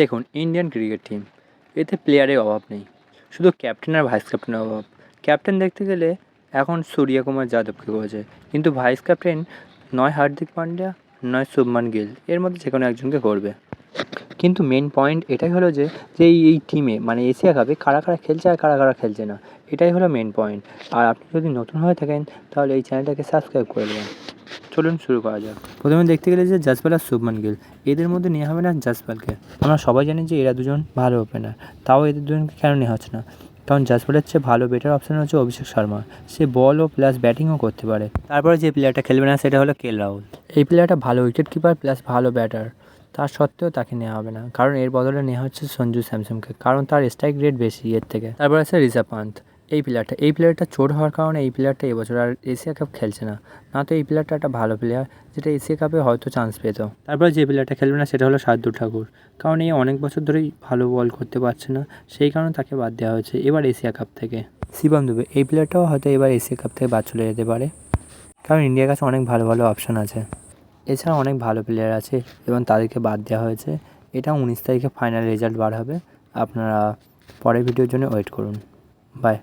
দেখুন Indian cricket team এতে প্লেয়ারের অভাব নেই। শুধু ক্যাপ্টেন আর ভাইস ক্যাপ্টেনের অভাব। ক্যাপ্টেন দেখতে গেলে এখন সূর্যকুমার যাদবকে করেছে। কিন্তু ভাইস ক্যাপ্টেন নয় হার্দিক পান্ডিয়া নয় শুভমান গিল, এর মধ্যে যে কোনো একজনকে করবে। কিন্তু মেন পয়েন্ট এটাই হলো যে যে এই এই টিমে মানে এশিয়া কাপে কারা কারা খেলছে আর কারা কারা খেলছে না, এটাই হলো মেন পয়েন্ট আর আপনি যদি নতুন হয়ে থাকেন, তাহলে এই চ্যানেলটাকে সাবস্ক্রাইব করে দেবেন। চলুন শুরু করা যাক। প্রথমে দেখতে গেলে যে জাসপাল আর শুভমান গিল। এদের মধ্যে নেওয়া হবে না জাসপালকে আমরা সবাই জানি যে এরা দুজন ভালো ওপেনার তাও এদের দুজনকে কেন নেওয়া হচ্ছে না? কারণ জাসপালের চেয়ে ভালো বেটার অপশন হচ্ছে অভিষেক শর্মা। সে বল ও প্লাস ব্যাটিংও করতে পারে। তারপরে যে প্লেয়ারটা খেলবে না, সেটা হলো কেল রাহুল। এই প্লেয়ারটা ভালো উইকেট কিপার প্লাস ভালো ব্যাটার তার সত্ত্বেও তাকে নেওয়া হবে না। কারণ এর বদলে নেওয়া হচ্ছে সঞ্জু স্যামসংকে কারণ তার স্ট্রাইক রেট বেশি এর থেকে। তারপর আছে রিষাব পান্ত এই প্লেয়ারটা এই প্লেয়ারটা চোট হওয়ার কারণে এই প্লেয়ারটা এবছর আর এশিয়া কাপ খেলছে না। না তো এই প্লেয়ারটা একটা ভালো প্লেয়ার যেটা এশিয়া কাপে হয়তো চান্স পেত। তারপর যে প্লেয়ারটা খেলবে না সেটা হলো শার্দুল ঠাকুর। কারণ এই অনেক বছর ধরেই ভালো বল করতে পারছে না সেই কারণে তাকে বাদ দেওয়া হয়েছে এবার এশিয়া কাপ থেকে। শিবম দুবে এই প্লেয়ারটাও হয়তো এবার এশিয়া কাপ থেকে বাদ চলে যেতে পারে। কারণ ইন্ডিয়ার কাছে অনেক ভালো ভালো অপশান আছে। এছাড়া অনেক ভালো প্লেয়ার আছে এবং তাদেরকে বাদ দেওয়া হয়েছে। এটা উনিশ তারিখে ফাইনাল রেজাল্ট বার হবে। আপনারা পরের ভিডিওর জন্য ওয়েট করুন। বাই